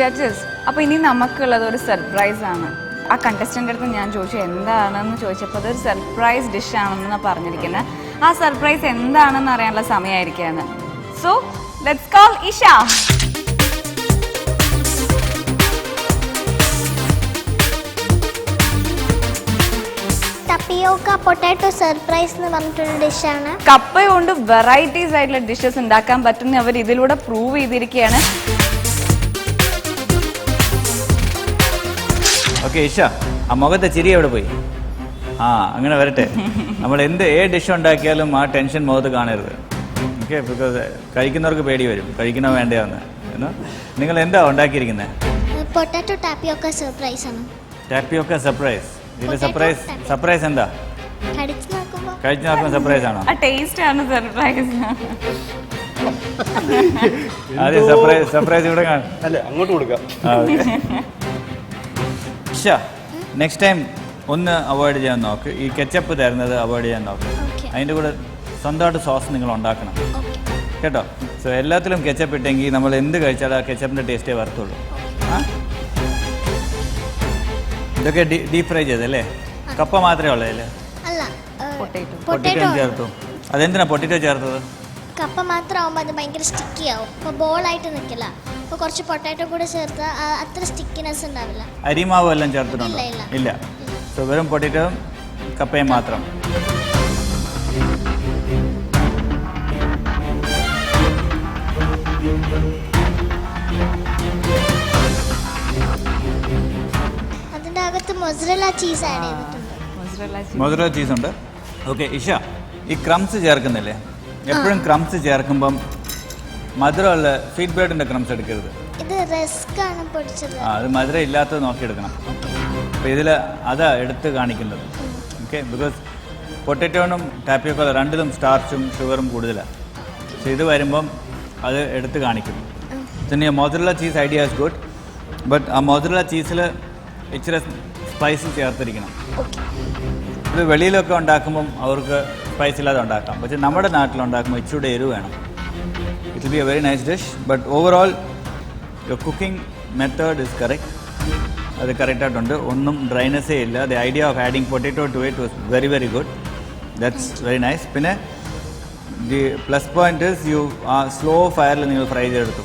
Judges അപ്പോൾ ഇനി നമുക്കുള്ളത് ഒരു സർപ്രൈസ് ആണ്. ആ കണ്ടസ്റ്റന്റ് അടുത്ത് ഞാൻ ചോദിച്ചു എന്താണെന്ന്? ചോദിച്ചപ്പോൾ അതൊരു സർപ്രൈസ് ഡിഷ് ആണെന്നാണ് പറഞ്ഞിരിക്കുന്നത് ആ സർപ്രൈസ് എന്താണെന്ന് അറിയാനുള്ള സമയമായിരിക്കുകയാണ് so let's call Isha tapioca potato surprise എന്ന് പറഞ്ഞിട്ടുള്ള ഡിഷാണ് കപ്പ കൊണ്ട് വെറൈറ്റീസ് ആയിട്ടുള്ള ഡിഷസ് ഉണ്ടാക്കാൻ പറ്റുന്ന അവർ ഇതിലൂടെ പ്രൂവ് ചെയ്തിരിക്കുകയാണ്. ഓക്കെ ഇഷ ആ മുഖത്തെ ചിരി എവിടെ പോയി? ആ അങ്ങനെ വരട്ടെ. നമ്മൾ എന്ത് ഏ ഡിഷ് ഉണ്ടാക്കിയാലും ആ ടെൻഷൻ മുഖത്ത് കാണരുത്. ഓക്കെ ബിക്കോസ് കഴിക്കുന്നവർക്ക് പേടി വരും. കഴിക്കണോ വേണ്ടയാന്ന് എന്നാ. നിങ്ങൾ എന്താ ഉണ്ടാക്കിയിരിക്കുന്നത് പൊട്ടാറ്റോ ടാപ്പിയോക്ക സർപ്രൈസ് ആണ്. ടാപ്പിയോക്ക സർപ്രൈസ് ഇതിൽ സർപ്രൈസ് സർപ്രൈസ് എന്താ? കഴിച്ചു നോക്കുമ്പോൾ സർപ്രൈസ് ആണോ? ആ ടേസ്റ്റ് ആണ് സർപ്രൈസ് അതെ സർപ്രൈസ് സർപ്രൈസ് ഇവിടെ കാണാം. അല്ല അങ്ങോട്ട് കൊടുക്കാം. ഇഷ നെക്സ്റ്റ് ടൈം ഒന്ന് അവോയ്ഡ് ചെയ്യാൻ നോക്ക്. ഈ കെച്ചപ്പ് തരുന്നത് അവോയ്ഡ് ചെയ്യാൻ നോക്ക്. അതിന്റെ കൂടെ സ്വന്തമായിട്ട് സോസ് നിങ്ങൾ ഉണ്ടാക്കണം. ഓക്കെ കേട്ടോ? സോ എല്ലാത്തിലും കെച്ചപ്പ് ഇട്ടെങ്കിൽ നമ്മൾ എന്ത് കഴിച്ചാലും ആ കെച്ചപ്പിന്റെ ടേസ്റ്റേ വരത്തുള്ളൂ? ഇതൊക്കെ ഡീപ് ഫ്രൈ ചെയ്തല്ലേ കപ്പ മാത്രമേ ഉള്ളൂ അല്ലേ അല്ല Potato. പൊട്ടിറ്റോ പൊട്ടാറ്റോ ചേർത്തു. അതെന്തിനാ പൊട്ടിറ്റോ ചേർത്തത്? കപ്പ മാത്രമാകുമ്പോൾ അത് ഭയങ്കര സ്റ്റിക്കി ആവും. അപ്പോൾ ബോളായിട്ട് നിൽക്കില്ല അപ്പോൾ കുറച്ച് പൊട്ടാറ്റോ കൂടെ ചേർത്ത് അത്ര സ്റ്റിക്കിനെസ് ഉണ്ടാവില്ല. അരിമാവ് എല്ലാം ചേർത്തിട്ടുണ്ടോ? ഇല്ല, സോ വെറും പൊട്ടാറ്റോ കപ്പയും മാത്രം. അതിന്റെ അകത്ത് മൊസറല്ല ചീസ് ആഡ് ചെയ്തിട്ടുണ്ട്. മധുര ചീസ് ഉണ്ട്. ഓക്കെ ഇഷ ഈ ക്രംസ് ചേർക്കുന്നില്ലേ? എപ്പോഴും ക്രംസ് ചേർക്കുമ്പം മധുരമുള്ള സ്വീറ്റ് ബ്രെഡിന്റെ ക്രംസ് എടുക്കരുത്. ഇത് റിസ്ക് ആണ് പൊടിച്ചത്. ആ അത് മധുരം ഇല്ലാത്തത് നോക്കിയെടുക്കണം അപ്പോൾ ഇതിൽ അതാ എടുത്ത് കാണിക്കുന്നത്. ഓക്കെ ബിക്കോസ് പൊട്ടറ്റോണും ടാപ്പിയൊക്കെ രണ്ടിലും സ്റ്റാർച്ചും ഷുഗറും കൂടുതലാണ് പക്ഷെ ഇത് വരുമ്പം അത് എടുത്ത് കാണിക്കും പിന്നെ mozzarella cheese idea is good but ആ മോസറല്ല ചീസിൽ ഇച്ചിരി സ്പൈസ് ചേർത്തിരിക്കണം. ഇത് വെളിയിലൊക്കെ ഉണ്ടാക്കുമ്പം അവർക്ക് സ്പൈസ് ഇല്ലാതെ ഉണ്ടാക്കാം. പക്ഷെ നമ്മുടെ നാട്ടിൽ ഉണ്ടാക്കുമ്പോൾ ഇച്ചിരി എരിവ് വേണം. It will be a very nice dish, but overall, your cooking method is correct. അത് കറക്റ്റായിട്ടുണ്ട് ഒന്നും ഡ്രൈനസ്സേ ഇല്ല. The idea of adding potato to it was very very good that's very nice പിന്നെ the plus point is you ആ slow ഫയറിൽ നിങ്ങൾ fry ചെയ്തെടുത്തു.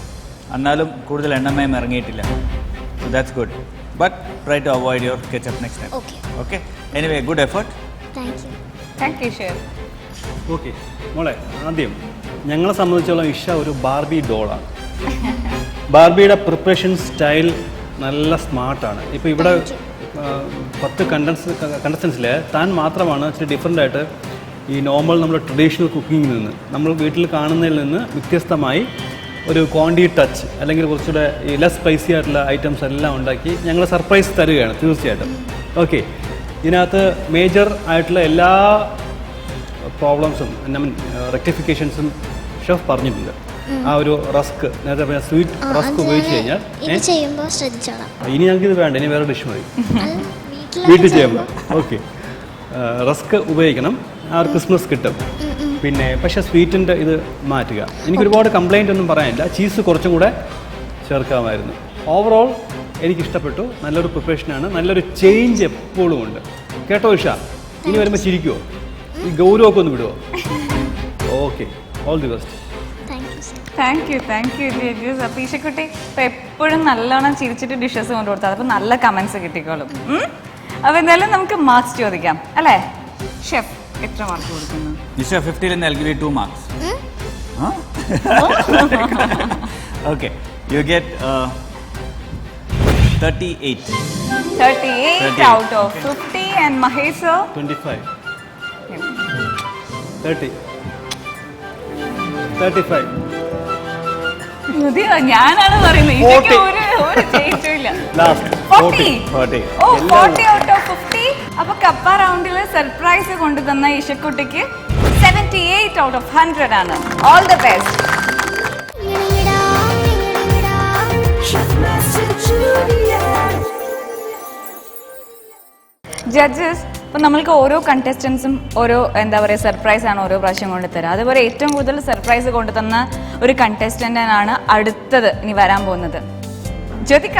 എന്നാലും കൂടുതൽ എണ്ണമയം ഇറങ്ങിയിട്ടില്ല. That's good but try to avoid your ketchup next time okay okay anyway good effort thank you thank you share okay മോളെ ആദ്യം ഞങ്ങളെ സംബന്ധിച്ചോളം ഇഷ ഒരു ബാർബി ഡോളാണ് ബാർബിയുടെ പ്രിപ്പറേഷൻ സ്റ്റൈൽ നല്ല സ്മാർട്ടാണ്. ഇപ്പോൾ ഇവിടെ പത്ത് കണ്ടൻസ് കണ്ടസ്റ്റൻസിൽ താൻ മാത്രമാണ് ഇച്ചിരി ഡിഫറെന്റ് ആയിട്ട് ഈ നോർമൽ നമ്മുടെ ട്രഡീഷണൽ കുക്കിങ്ങിൽ നിന്ന് നമ്മൾ വീട്ടിൽ കാണുന്നതിൽ നിന്ന് വ്യത്യസ്തമായി ഒരു ക്വാണ്ടി ടച്ച് അല്ലെങ്കിൽ കുറച്ചുകൂടെ ഈ ലെസ് സ്പൈസി ആയിട്ടുള്ള ഐറ്റംസ് എല്ലാം ഉണ്ടാക്കി ഞങ്ങൾ സർപ്രൈസ് തരികയാണ് തീർച്ചയായിട്ടും. ഓക്കെ ഇതിനകത്ത് മേജർ ആയിട്ടുള്ള എല്ലാ പ്രോബ്ലംസും ഐ മീൻ റെക്ടിഫിക്കേഷൻസും ഷെഫ് പറഞ്ഞിട്ടുണ്ട്. ആ ഒരു റസ്ക് നേരത്തെ പറഞ്ഞ സ്വീറ്റ് റസ്ക് ഉപയോഗിച്ച് കഴിഞ്ഞാൽ ഇത് ചെയ്യുമ്പോൾ ശ്രദ്ധിച്ചോളാം. ഇനി ഞങ്ങൾക്ക് ഇത് വേണ്ട ഇനി വേറെ ഡിഷ് മതി. വീട്ടിൽ ചെയ്യുമ്പോൾ ഓക്കെ റസ്ക് ഉപയോഗിക്കണം. ആ ഒരു ക്രിസ്മസ് കിട്ടും. പിന്നെ പക്ഷെ സ്വീറ്റിന്റെ ഇത് മാറ്റുക. എനിക്ക് ഒരുപാട് കംപ്ലൈന്റ് ഒന്നും പറയാനില്ല. ചീസ് കുറച്ചും കൂടെ ചേർക്കാമായിരുന്നു. ഓവറോൾ എനിക്കിഷ്ടപ്പെട്ടു. നല്ലൊരു പ്രിപ്പറേഷനാണ് നല്ലൊരു ചേഞ്ച് എപ്പോഴും ഉണ്ട്. കേട്ടോ ഉഷ? ഇനി വരുമ്പോൾ ചിരിക്കുമോ ഈ ഗൗരവമൊക്കെ ഒന്ന് വിടുമോ okay all the best thank you thank you thank you judges അപ്പോൾ ഈശക്കുട്ടി എപ്പോഴും നല്ലോണം ചിരിച്ചിട്ട് ഡിഷസ് കൊണ്ടു കൊടുത്താൽ അപ്പോൾ നല്ല കമൻസ് കിട്ടിക്കോളും. അപ്പോൾ എന്തായാലും നമുക്ക് മാർക്സ് ചോദിക്കാം. അല്ലേ? ഷെഫ് എത്ര മാർക്ക് കൊടുക്കുന്നു? നിഷ ഫിഫ്റ്റിയിൽ നിന്ന് give two marks okay you get thirty eight thirty eight 38, out of fifty and Mahesh sir twenty five thirty thirty five ഞാനാണ് പറയുന്നത്. അപ്പൊ കപ്പ റൗണ്ടിൽ സർപ്രൈസ് കൊണ്ടുതന്ന ഇഷക്കുട്ടിക്ക് seventy eight out of hundred ആണ്. ഓൾ ദ ബെസ്റ്റ് ജഡ്ജസ് ഇപ്പം നമ്മൾക്ക് ഓരോ കണ്ടസ്റ്റൻസും ഓരോ എന്താ പറയുക സർപ്രൈസ് ആണ് ഓരോ പ്രാവശ്യം കൊണ്ട് തരാം. അതുപോലെ ഏറ്റവും കൂടുതൽ സർപ്രൈസ് കൊണ്ടുതന്ന ഒരു കണ്ടസ്റ്റന്റാണ് അടുത്തത് ഇനി വരാൻ പോകുന്നത്. ജ്യോതിക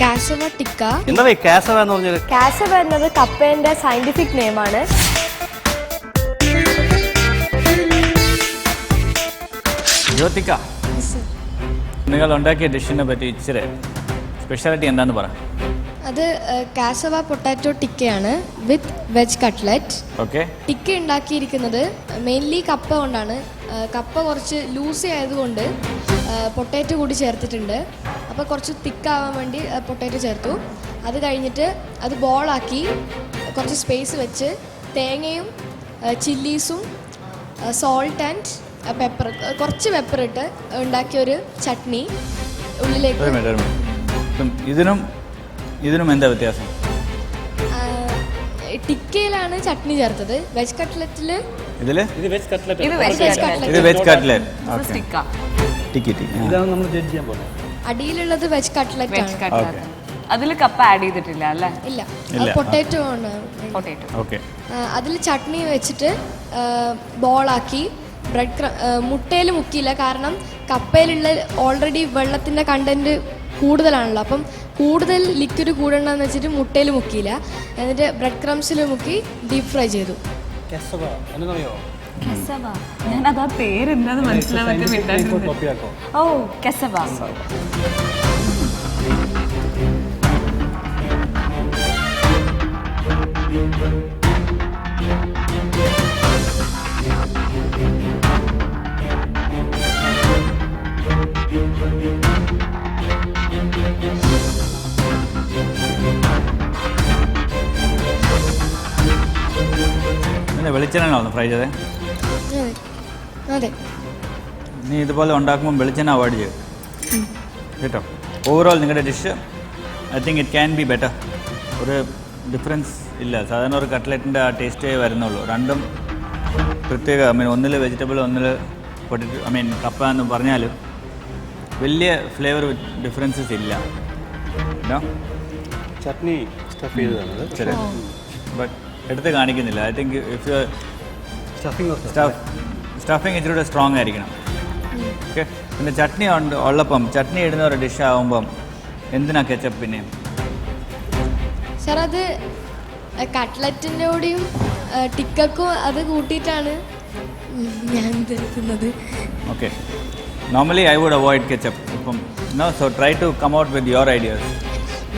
കാസവ ടിക്ക. എന്താ കാസവ എന്ന് കാസവ എന്നത് കപ്പേന്റെ സയന്റിഫിക് നെയിമാണ് ജ്യോതിക നിങ്ങൾ ഉണ്ടാക്കിയ ഡിഷിനെ പറ്റി ഇച്ചിരി സ്പെഷ്യാലിറ്റി എന്താന്ന് പറ. അത് cassava potato ടിക്കയാണ് with veg cutlet. Okay tikka ഉണ്ടാക്കിയിരിക്കുന്നത് മെയിൻലി കപ്പ കൊണ്ടാണ്. കപ്പ കുറച്ച് ലൂസി ആയതുകൊണ്ട് പൊട്ടാറ്റോ കൂടി ചേർത്തിട്ടുണ്ട്. അപ്പോൾ കുറച്ച് തിക്കാവാൻ വേണ്ടി പൊട്ടാറ്റോ ചേർത്തു. അത് കഴിഞ്ഞിട്ട് അത് ബോളാക്കി കുറച്ച് സ്പേസ് വെച്ച് തേങ്ങയും ചില്ലീസും സോൾട്ട് ആൻഡ് പെപ്പർ കുറച്ച് പെപ്പർ ഇട്ട് ഉണ്ടാക്കിയൊരു ചട്നി ഉള്ളിലേക്ക്. ഒരു മിനിറ്റ് ഒരു മിനിറ്റ് ഇതിനും ഇതിനും എന്താ വ്യത്യാസം? ആ, ടിക്കയിലാണ് ചട്നി ചേർത്തത്. വെജ് കട്ട്ലറ്റിൽ ഇതിൽ? ഇത് വെജ് കട്ട്ലറ്റ് ഇത് വെജ് വെജ് കട്ട്ലറ്റ് ഇത് വെജ് കട്ട്ലറ്റ് ഇത് ഓക്കെ സ്റ്റിക്ക ടിക്കി ടിക്കി ഇതാണ് നമ്മൾ ജഡ്ജ് ചെയ്യാൻ പോകുന്നത് അടിയിലുള്ളത് വെജ് കട്ട്ലറ്റ് ആണ്. കട്ട്ലറ്റ് അതിൽ കപ്പ ആഡ് ചെയ്തിട്ടില്ല അല്ലേ? ഇല്ല. ഇല്ല. പൊട്ടാറ്റോ ആണ്. പൊട്ടേറ്റോ ഓക്കെ അതിൽ ചട്നി വെച്ചിട്ട് ബോളാക്കി ബ്രെഡ് ക്ര മുട്ടയിൽ മുക്കിയില്ല. കാരണം കപ്പയിലുള്ള ഓൾറെഡി വെള്ളത്തിന്റെ കണ്ടന്റ് കൂടുതലാണല്ലോ. അപ്പം കൂടുതൽ ലിക്വിഡ് കൂടണ്ടെന്ന് വെച്ചിട്ട് മുട്ടയിൽ മുക്കിയില്ല. എന്നിട്ട് ബ്രെഡ് ക്രംസിൽ മുക്കി ഡീപ് ഫ്രൈ ചെയ്തു. കാസവ എന്നറിയോ? കെസവ. ഞാൻ അതാ പേര് എന്താന്ന് മനസ്സിലാവാൻ ഓ കെസവ. വെളിച്ചെണ്ണ ഫ്രൈ ചെയ്തേ അതെ. നീ ഇതുപോലെ ഉണ്ടാക്കുമ്പോൾ വെളിച്ചെണ്ണ അവോയ്ഡ് ചെയ്യും. കേട്ടോ? ഓവറോൾ നിങ്ങളുടെ dish I think it can be better ഒരു ഡിഫറൻസ് ഇല്ല. സാധാരണ ഒരു കട്ട്ലറ്റിന്റെ ആ ടേസ്റ്റേ വരുന്നുള്ളൂ. രണ്ടും പ്രത്യേക. ഐ മീൻ ഒന്നിൽ വെജിറ്റബിൾ ഒന്നിൽ പൊട്ടിറ്റ് ഐ മീൻ കപ്പ എന്ന് പറഞ്ഞാലും വലിയ ഫ്ലേവർ ഡിഫറൻസസ് ഇല്ല. കേട്ടോ ചട്നി സ്റ്റഫ് ചെയ്തതാണ്. ബട്ട് എടുത്ത് കാണിക്കുന്നില്ല. I think if you stuffing stuff stuffing കൂടെ സ്ട്രോങ് ആയിരിക്കണം. ഓക്കെ പിന്നെ ചട്നി ഉണ്ട് ഉള്ളപ്പം. ചട്നി ഇടുന്ന ഒരു ഡിഷ് ആകുമ്പം എന്തിനാ കെച്ചപ്പ് പിന്നെ? സാർ അത് കട്ട്ലറ്റിന്റെ കൂടെയും ടിക്കക്കും അത് കൂട്ടിയിട്ടാണ് ഞാൻ തരുന്നത്. Okay normally I would avoid ketchup ഇപ്പം no so try to come out with your ideas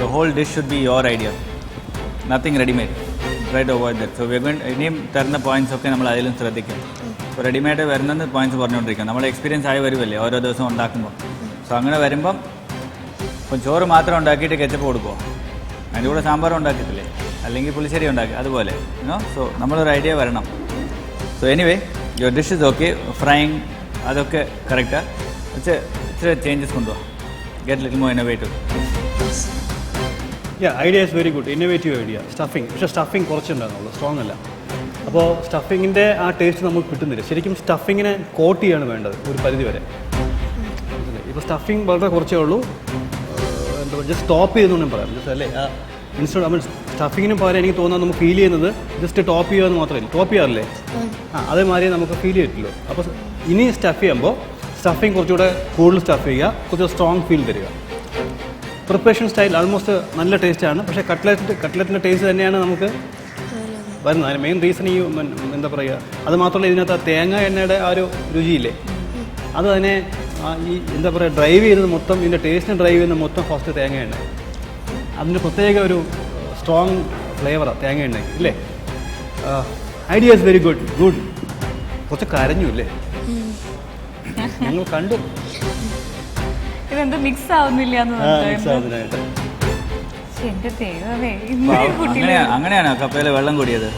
the whole dish should be your idea nothing readymade try to avoid that so വെഗൺ ഇനിയും തരുന്ന പോയിന്റ്സ് ഒക്കെ നമ്മൾ അതിലും ശ്രദ്ധിക്കും. ഇപ്പോൾ റെഡിമെയ്ഡ് വരുന്നത് points പറഞ്ഞുകൊണ്ടിരിക്കും നമ്മൾ എക്സ്പീരിയൻസ് ആയി വരുമല്ലേ ഓരോ ദിവസം ഉണ്ടാക്കുമ്പോൾ. സോ അങ്ങനെ വരുമ്പം ഇപ്പം ചോറ് മാത്രം ഉണ്ടാക്കിയിട്ട് കെച്ചപ്പ് കൊടുക്കുമോ അതിന്റെ കൂടെ സാമ്പാർ ഉണ്ടാക്കിയിട്ടില്ലേ അല്ലെങ്കിൽ പുളിശ്ശേരി ഉണ്ടാക്കി അതുപോലെ. നോ സോ നമ്മളൊരു ഐഡിയ വരണം. So anyway your dish is okay frying അതൊക്കെ കറക്റ്റാണ് പക്ഷേ ഇച്ചിരി ചേഞ്ചസ് കൊണ്ടുപോകാം get little more innovative yeah idea is very good innovative idea stuffing പക്ഷേ സ്റ്റഫിങ് കുറച്ചുണ്ടായിരുന്നുള്ളൂ. സ്ട്രോങ് അല്ല. അപ്പോൾ സ്റ്റഫിങ്ങിന്റെ ആ ടേസ്റ്റ് നമുക്ക് കിട്ടുന്നില്ല. ശരിക്കും സ്റ്റഫിങ്ങിനെ കോട്ട് ചെയ്യാണ് വേണ്ടത് ഒരു പരിധി വരെ. ഇപ്പോൾ സ്റ്റഫിങ് വളരെ കുറച്ചേ ഉള്ളൂ. എന്താ പറയുക ജസ്റ്റ് ടോപ്പ് ചെയ്തെന്ന് പറയാം. ജസ്റ്റ് അല്ലേ? ആ ഇൻസ്റ്റോൾ നമ്മൾ സ്റ്റഫിങ്ങിന് പകരം എനിക്ക് തോന്നുന്നത് നമുക്ക് ഫീൽ ചെയ്യുന്നത് ജസ്റ്റ് ടോപ്പ് ചെയ്യുക മാത്രമല്ല ടോപ്പ് ചെയ്യാറില്ലേ? ആ അതേമാതിരി നമുക്ക് ഫീൽ ചെയ്തിട്ടുള്ളൂ അപ്പോൾ ഇനി സ്റ്റഫ് ചെയ്യുമ്പോൾ സ്റ്റഫിങ് കുറച്ചുകൂടെ കൂടുതൽ സ്റ്റഫ് ചെയ്യുക കുറച്ച് സ്ട്രോങ് ഫീൽ തരിക. പ്രിപ്പറേഷൻ സ്റ്റൈൽ ആൾമോസ്റ്റ് നല്ല ടേസ്റ്റാണ് പക്ഷേ കട്ട്ലറ്റ് കട്ട്ലറ്റിന്റെ ടേസ്റ്റ് തന്നെയാണ് നമുക്ക് വരുന്നത്. അതിന് മെയിൻ റീസൺ ഈ എന്താ പറയുക അത് മാത്രമല്ല ഇതിനകത്ത് ആ തേങ്ങ എണ്ണയുടെ ആ ഒരു രുചിയില്ലേ? അത് തന്നെ ഈ എന്താ പറയുക ഡ്രൈവ് ചെയ്യുന്നത് മൊത്തം ഇതിന്റെ ടേസ്റ്റിനെ ഡ്രൈവ് ചെയ്യുന്നത് മൊത്തം ഫസ്റ്റ് തേങ്ങ എണ്ണ. അതിന്റെ പ്രത്യേക ഒരു സ്ട്രോങ് ഫ്ലേവറാണ് തേങ്ങ എണ്ണ ഇല്ലേ idea is very good good കുറച്ച് കരഞ്ഞു ഇല്ലേ ഞങ്ങൾ കണ്ടു. ഇതെന്ത് മിക്സ് ആവുന്നില്ല അങ്ങനെയാണോ കപ്പയിൽ വെള്ളം കൂടിയത്?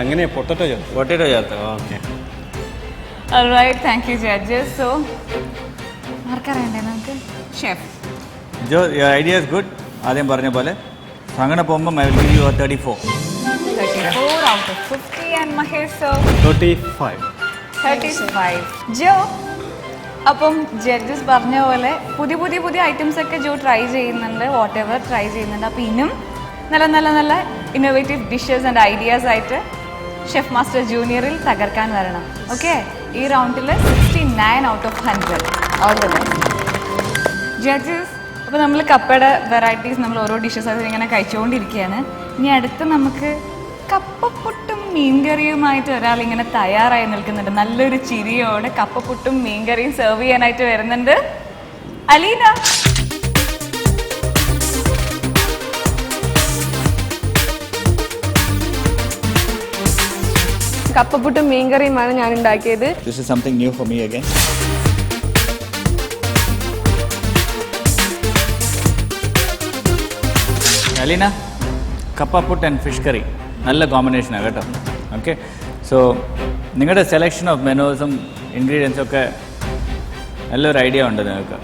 അങ്ങനെ പൊട്ടറ്റോ ചേർത്ത് പൊട്ടറ്റോ ചേർത്ത് okay. Right thank you judges so ആർക്കറിയണ്ടേ നമുക്ക്? Chef Jo idea is good ആദ്യം പറഞ്ഞ പോലെ അങ്ങനെ പോകുമ്പോൾ I will give you thirty four four out of fifty and Mahesh so thirty അപ്പം ജഡ്ജസ് പറഞ്ഞ പോലെ പുതിയ പുതിയ പുതിയ ഐറ്റംസ് ഒക്കെ ജോ ട്രൈ ചെയ്യുന്നുണ്ട് വാട്ട് എവർ ട്രൈ ചെയ്യുന്നുണ്ട്. അപ്പം ഇന്നും നല്ല നല്ല നല്ല ഇന്നോവേറ്റീവ് ഡിഷസ് ആൻഡ് ഐഡിയാസ് ആയിട്ട് ഷെഫ് മാസ്റ്റർ ജൂനിയറിൽ തകർക്കാൻ വരണം. ഓക്കെ ഈ റൗണ്ടിൽ sixty nine out of hundred all the best judges അപ്പോൾ നമ്മൾ കപ്പയുടെ വെറൈറ്റീസ് നമ്മൾ ഓരോ ഡിഷസ് അത് ഇങ്ങനെ കഴിച്ചുകൊണ്ടിരിക്കുകയാണ്. ഇനി അടുത്ത് നമുക്ക് കപ്പപ്പുട്ടും മീൻകറിയുമായിട്ട് ഒരാൾ ഇങ്ങനെ തയ്യാറായി നിൽക്കുന്നുണ്ട്. നല്ലൊരു ചിരിയോടെ കപ്പപ്പുട്ടും മീൻകറിയും സെർവ് ചെയ്യാനായിട്ട് വരുന്നുണ്ട്. അലീന. കപ്പപ്പുട്ടും മീൻകറിയുമാണ് ഞാൻ ഉണ്ടാക്കിയത് This is something new for me again. Aleena കപ്പപ്പട്ട് and fish curry നല്ല കോമ്പിനേഷനാണ് കേട്ടോ. ഓക്കെ സോ നിങ്ങളുടെ സെലക്ഷൻ ഓഫ് മെനോസും ഇൻഗ്രീഡിയൻസും ഒക്കെ നല്ലൊരു ഐഡിയ ഉണ്ട് നിങ്ങൾക്ക്.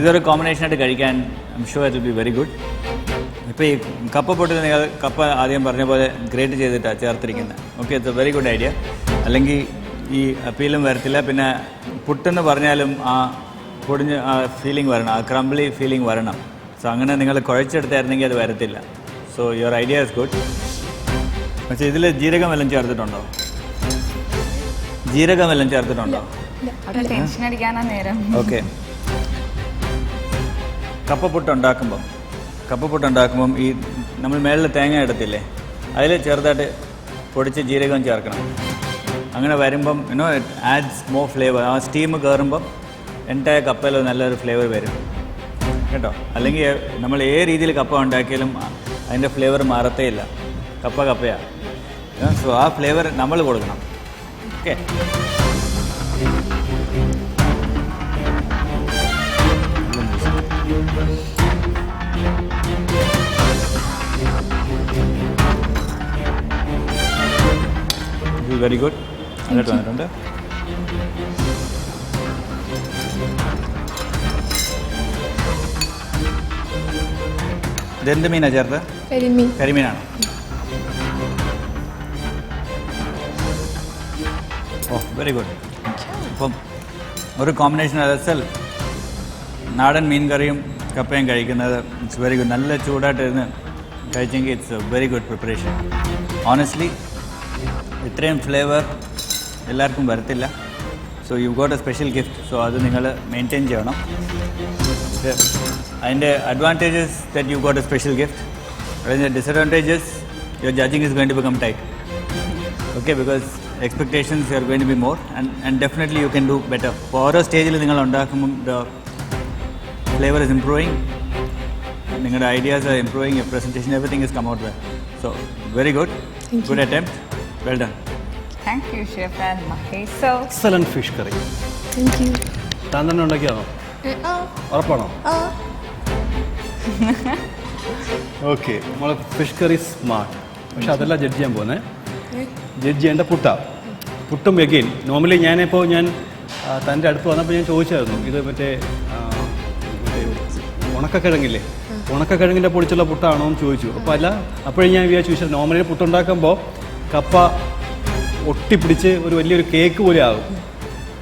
ഇതൊരു കോമ്പിനേഷനായിട്ട് കഴിക്കാൻ I'm sure it be very good ഇപ്പോൾ ഈ കപ്പ പൊട്ടിൽ നിങ്ങൾ കപ്പ ആദ്യം പറഞ്ഞ പോലെ ഗ്രേറ്റ് ചെയ്തിട്ടാണ് ചേർത്തിരിക്കുന്നത് okay it's a very good idea അല്ലെങ്കിൽ ഈ അപ്പീലും വരത്തില്ല. പിന്നെ പുട്ടെന്ന് പറഞ്ഞാലും ആ പൊടിഞ്ഞ് ആ ഫീലിംഗ് വരണം. ആ ക്രംബ്ലി ഫീലിംഗ് വരണം. സോ അങ്ങനെ നിങ്ങൾ കുഴച്ചെടുത്തായിരുന്നെങ്കിൽ അത് വരത്തില്ല. So your idea is good പക്ഷേ ഇതിൽ ജീരകം വല്ലതും ചേർത്തിട്ടുണ്ടോ? ജീരകം വല്ലതും ചേർത്തിട്ടുണ്ടോ? അവിടെ ടെൻഷൻ അടിക്കാനാ നേരം. ഓക്കെ. കപ്പപ്പുട്ട് ഉണ്ടാക്കുമ്പം കപ്പപ്പുട്ട് ഉണ്ടാക്കുമ്പം ഈ നമ്മൾ മേളിൽ തേങ്ങ എടുത്തില്ലേ അതിൽ ചെറുതായിട്ട് പൊടിച്ച് ജീരകം ചേർക്കണം. അങ്ങനെ വരുമ്പം you know it adds more flavour ആ സ്റ്റീം കയറുമ്പം എന്റെ കപ്പയിൽ നല്ലൊരു ഫ്ലേവർ വരും. കേട്ടോ? അല്ലെങ്കിൽ നമ്മൾ ഏത് രീതിയിൽ കപ്പ ഉണ്ടാക്കിയാലും അതിന്റെ ഫ്ലേവർ മാറത്തേ ഇല്ല കപ്പ കപ്പയാണ് സോ ആ ഫ്ലേവർ നമ്മൾ കൊടുക്കണം. ഓക്കെ വെരി ഗുഡ് നന്നായിട്ട് വന്നിട്ടുണ്ട്. ഇതെന്ത് മീനാണ് ചേർത്ത് കരിമീൻ. കരിമീനാണ്? വെരി ഗുഡ് അപ്പം ഒരു കോമ്പിനേഷൻ അതെസൽ നാടൻ മീൻ കറിയും കപ്പയും കഴിക്കുന്നത് ഇറ്റ്സ് വെരി ഗുഡ് നല്ല ചൂടായിട്ടിരുന്ന് കഴിച്ചെങ്കിൽ it's a very good preparation honestly ഇത്രയും ഫ്ലേവർ എല്ലാവർക്കും വരത്തില്ല. So you got a special gift so അത് നിങ്ങൾ മെയിന്റെയിൻ ചെയ്യണം. അതിന്റെ advantages that you got a special gift അതിന്റെ disadvantages your judging is going to become tight okay because expectations you are going be more and and definitely you can do better അപ്പോൾ ഓരോ സ്റ്റേജിൽ നിങ്ങൾ ഉണ്ടാക്കുമ്പം the flavour is improving നിങ്ങളുടെ ideas are improving you presentation everything is come out well so very good good attempt well done thank you chef and മഹേസോ excellent fish curry thank you താൻ തന്നെ ഉണ്ടാക്കിയാണോ ഉറപ്പാണോ? Okay നമ്മൾ fish curry smart പക്ഷെ അതല്ല judge ചെയ്യാൻ പോകുന്നത് judge ചെയ്യേണ്ട പുട്ട. പുട്ടും എഗെയിൻ നോർമലി ഞാനിപ്പോൾ ഞാൻ തന്റെ അടുത്ത് വന്നപ്പോൾ ഞാൻ ചോദിച്ചായിരുന്നു ഇത് മറ്റേ ഉണക്കക്കിഴങ്ങില്ലേ? ഉണക്കക്കിഴങ്ങിന്റെ പൊടിച്ചുള്ള പുട്ടാണോ എന്ന് ചോദിച്ചു. അപ്പോൾ അല്ല അപ്പോഴേ ഞാൻ വിചാരിച്ചു ചോദിച്ചത് നോർമലി പുട്ടുണ്ടാക്കുമ്പോൾ കപ്പ ഒട്ടിപ്പിടിച്ച് ഒരു വലിയൊരു കേക്ക് പോലെ ആകും.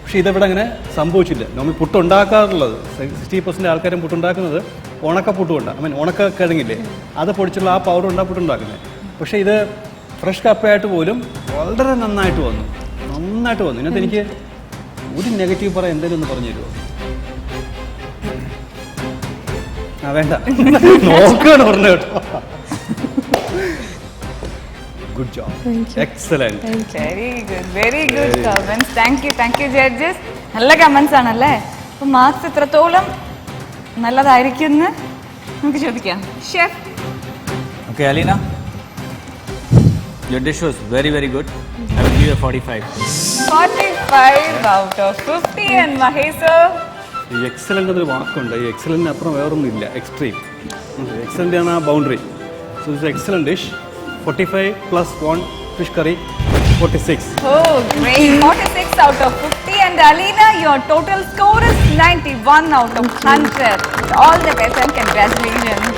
പക്ഷേ ഇതവിടെ അങ്ങനെ സംഭവിച്ചില്ല. നമ്മൾ പുട്ടുണ്ടാക്കാറുള്ളത് സിക്സ്റ്റി പെർസെന്റ് ആൾക്കാരും പുട്ടുണ്ടാക്കുന്നത് ഉണക്ക പുട്ടുകൊണ്ടാണ് ഐ മീൻ ഉണക്ക കിഴങ്ങില്ലേ അത് പൊടിച്ചുള്ള ആ പൗഡർ ഉണ്ടാക്കി പുട്ടുണ്ടാക്കുന്നത്. പക്ഷേ ഇത് ഫ്രഷ് കപ്പയായിട്ട് പോലും വളരെ നന്നായിട്ട് വന്നു. നന്നായിട്ട് വന്നു. ഇതിനകത്ത് എനിക്ക് ഒരു നെഗറ്റീവ് പറയാൻ എന്തെങ്കിലും ഒന്ന് പറഞ്ഞു തരുമോ? ആ വേണ്ട. നോക്കുകയാണ് പറഞ്ഞു കേട്ടോ. Good job excellent very good very good comments thank you thank you judges നല്ല കമൻസ് ആണല്ലേ? അപ്പോൾ മാർക്സ് എത്രത്തോളം നല്ലതായിരിക്കും എന്ന് നമുക്ക് ചോദിക്കാം. Chef okay Alina, your dish was very, very good. I will give you a 45. Forty five out of fifty and മഹേസോ ഈ excellent എന്നൊരു വാക്കുണ്ട് ഈ എക്സലന്റിന് അപ്പുറം വേറൊന്നും ഇല്ല എക്സ്ട്രീം എക്സലന്റ് ആണ് ആ boundary so it's excellent dish forty five plus one fish curry forty six Oh, great. 46 out of 50. And Alina, your total score is 91 out of 100. All the best and congratulations.